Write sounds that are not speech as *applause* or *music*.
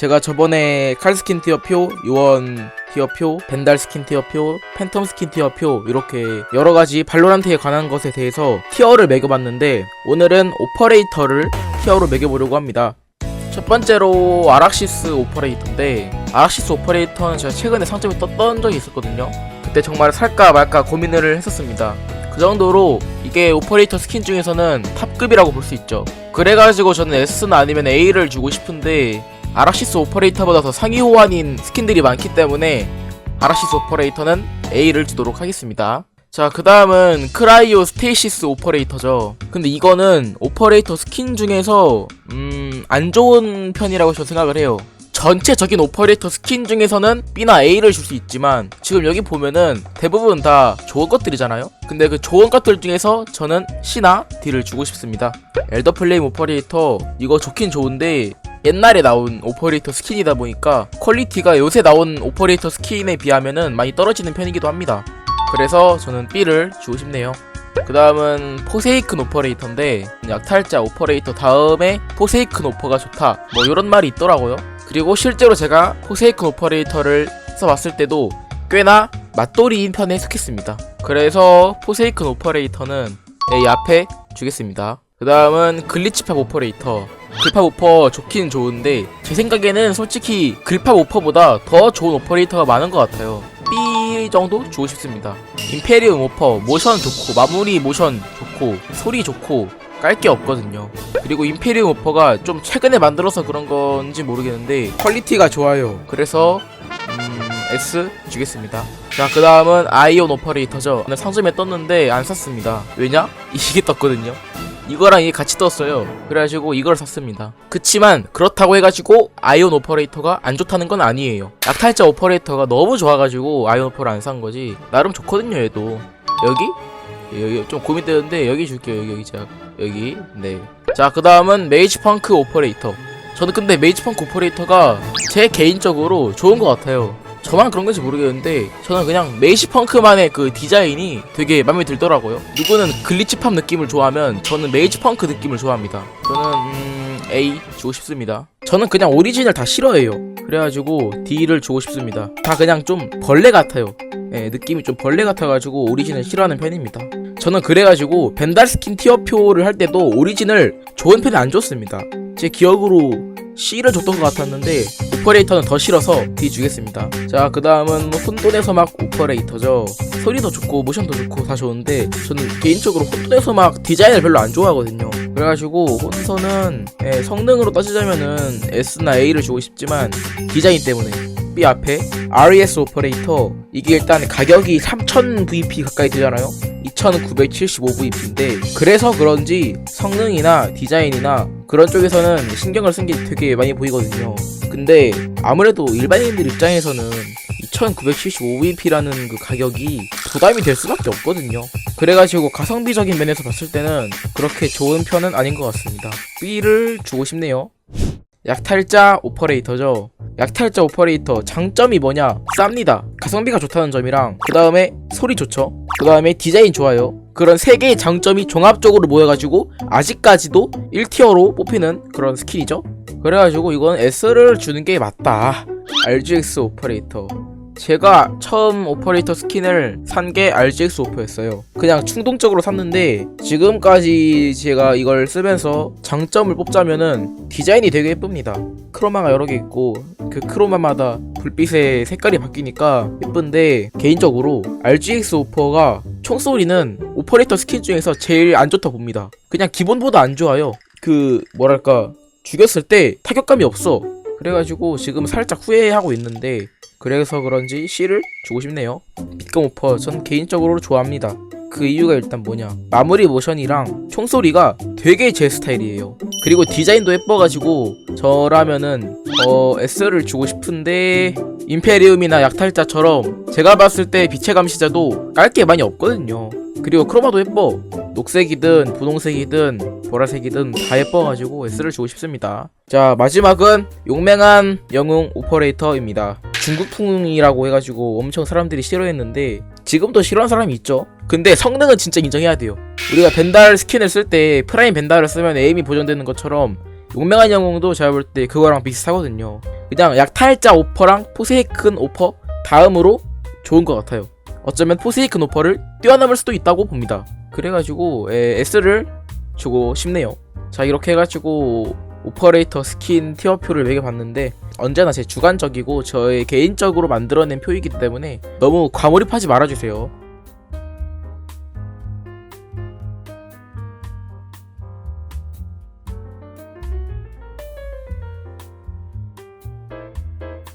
제가 저번에 칼 스킨 티어표, 요원 티어표, 벤달 스킨 티어표, 팬텀 스킨 티어표 이렇게 여러 가지 발로란트에 관한 것에 대해서 티어를 매겨봤는데 오늘은 오퍼레이터를 티어로 매겨보려고 합니다. 첫 번째로 아락시스 오퍼레이터인데 아락시스 오퍼레이터는 제가 최근에 상점에 떴던 적이 있었거든요. 그때 정말 살까 말까 고민을 했었습니다. 그 정도로 이게 오퍼레이터 스킨 중에서는 탑급이라고 볼 수 있죠. 그래가지고 저는 S나 아니면 A를 주고 싶은데 아락시스 오퍼레이터보다 더 상위 호환인 스킨들이 많기 때문에 아락시스 오퍼레이터는 A를 주도록 하겠습니다. 자, 그 다음은 크라이오 스테이시스 오퍼레이터죠. 근데 이거는 오퍼레이터 스킨 중에서, 음, 안 좋은 편이라고 저는 생각을 해요. 전체적인 오퍼레이터 스킨 중에서는 B나 A를 줄 수 있지만, 지금 여기 보면은 대부분 다 좋은 것들이잖아요? 근데 그 좋은 것들 중에서 저는 C나 D를 주고 싶습니다. 엘더 플레임 오퍼레이터, 이거 좋긴 좋은데, 옛날에 나온 오퍼레이터 스킨이다 보니까 퀄리티가 요새 나온 오퍼레이터 스킨에 비하면은 많이 떨어지는 편이기도 합니다. 그래서 저는 B를 주고 싶네요. 그 다음은 포세이큰 오퍼레이터인데 약탈자 오퍼레이터 다음에 포세이큰 오퍼가 좋다 뭐 이런 말이 있더라고요. 그리고 실제로 제가 포세이큰 오퍼레이터를 써봤을 때도 꽤나 맛돌이인 편에 속했습니다. 그래서 포세이큰 오퍼레이터는 A 앞에 주겠습니다. 그 다음은 글리치팝 오퍼레이터. 글팝 오퍼 좋긴 좋은데 제 생각에는 솔직히 글팝 오퍼보다 더 좋은 오퍼레이터가 많은 것 같아요. B 정도 주고 싶습니다. 임페리움 오퍼 모션 좋고 마무리 모션 좋고 소리 좋고 깔 게 없거든요. 그리고 임페리움 오퍼가 좀 최근에 만들어서 그런 건지 모르겠는데 퀄리티가 좋아요. 그래서 음, S 주겠습니다. 자 그 다음은 아이온 오퍼레이터죠. 상점에 떴는데 안 샀습니다. 왜냐? *laughs* 이게 떴거든요 이거랑 이게 같이 떴어요. 그래가지고 이걸 샀습니다. 그치만 그렇다고 해가지고 아이온 오퍼레이터가 안 좋다는 건 아니에요. 약탈자 오퍼레이터가 너무 좋아가지고 아이온 오퍼를 안 산 거지. 나름 좋거든요, 얘도. 여기? 여기 좀 고민되는데 여기 줄게요. 여기 여기 자 여기 네. 자그 다음은 메이지 펑크 오퍼레이터. 저는 근데 메이지 펑크 오퍼레이터가 제 개인적으로 좋은 것 같아요. 저만 그런 건지 모르겠는데 저는 그냥 메이시 펑크만의 그 디자인이 되게 마음에 들더라고요. 누구는 글리치팝 느낌을 좋아하면 저는 메이지 펑크 느낌을 좋아합니다. 저는 음, A 주고 싶습니다. 저는 그냥 오리지널 다 싫어해요. 그래가지고 D를 주고 싶습니다. 다 그냥 좀 벌레 같아요. 예, 느낌이 좀 벌레 같아가지고 오리지널 싫어하는 편입니다. 저는 그래가지고 벤달 스킨 티어표를 할 때도 오리지널 좋은 편이 안 줬습니다. 제 기억으로 C를 줬던 것 같았는데 오퍼레이터는 더 싫어서 D 주겠습니다. 자, 그 다음은 혼돈의 서막 오퍼레이터죠. 소리도 좋고 모션도 좋고 다 좋은데 저는 개인적으로 혼돈의 서막 디자인을 별로 안 좋아하거든요. 그래가지고 혼선은 예, 성능으로 따지자면은 S나 A를 주고 싶지만 디자인 때문에 B 앞에 RES 오퍼레이터 이게 일단 가격이 3000 VP 가까이 되잖아요. 2975VP인데 그래서 그런지 성능이나 디자인이나 그런 쪽에서는 신경을 쓴 게 되게 많이 보이거든요. 근데 아무래도 일반인들 입장에서는 2975VP라는 그 가격이 부담이 될 수밖에 없거든요. 그래가지고 가성비적인 면에서 봤을 때는 그렇게 좋은 편은 아닌 것 같습니다. B를 주고 싶네요. 약탈자 오퍼레이터죠. 약탈자 오퍼레이터 장점이 뭐냐? 쌉니다. 가성비가 좋다는 점이랑 그 다음에 소리 좋죠. 그 다음에 디자인 좋아요. 그런 세 개의 장점이 종합적으로 모여가지고 아직까지도 1티어로 뽑히는 그런 스킬이죠. 그래가지고 이건 S를 주는 게 맞다. RGX 오퍼레이터. 제가 처음 오퍼레이터 스킨을 산 게 RGX 오퍼였어요. 그냥 충동적으로 샀는데 지금까지 제가 이걸 쓰면서 장점을 뽑자면은 디자인이 되게 예쁩니다. 크로마가 여러 개 있고 그 크로마마다 불빛의 색깔이 바뀌니까 예쁜데 개인적으로 RGX 오퍼가 총소리는 오퍼레이터 스킨 중에서 제일 안 좋다 봅니다. 그냥 기본보다 안 좋아요. 그 뭐랄까 죽였을 때 타격감이 없어. 그래가지고 지금 살짝 후회하고 있는데 그래서 그런지 C를 주고 싶네요. 빛검 오퍼 전 개인적으로 좋아합니다. 그 이유가 일단 뭐냐 마무리 모션이랑 총소리가 되게 제 스타일이에요. 그리고 디자인도 예뻐가지고 저라면은 어 S를 주고 싶은데 임페리움이나 약탈자처럼 제가 봤을 때 빛의 감시자도 깔 게 많이 없거든요. 그리고 크로마도 예뻐. 녹색이든 분홍색이든 보라색이든 다 예뻐가지고 S를 주고 싶습니다. 자 마지막은 용맹한 영웅 오퍼레이터입니다. 중국풍이라고 해가지고 엄청 사람들이 싫어했는데 지금도 싫어하는 사람이 있죠. 근데 성능은 진짜 인정해야 돼요. 우리가 벤달 스킨을 쓸 때 프라임 벤달을 쓰면 에임이 보존되는 것처럼 용맹한 영웅도 제가 볼 때 그거랑 비슷하거든요. 그냥 약탈자 오퍼랑 포세이큰 오퍼 다음으로 좋은 것 같아요. 어쩌면 포세이큰 오퍼를 뛰어넘을 수도 있다고 봅니다. 그래가지고 에, S를 주고 싶네요. 자 이렇게 해가지고 오퍼레이터 스킨 티어표를 매겨봤는데 언제나 제 주관적이고 저의 개인적으로 만들어낸 표이기 때문에 너무 과몰입하지 말아주세요.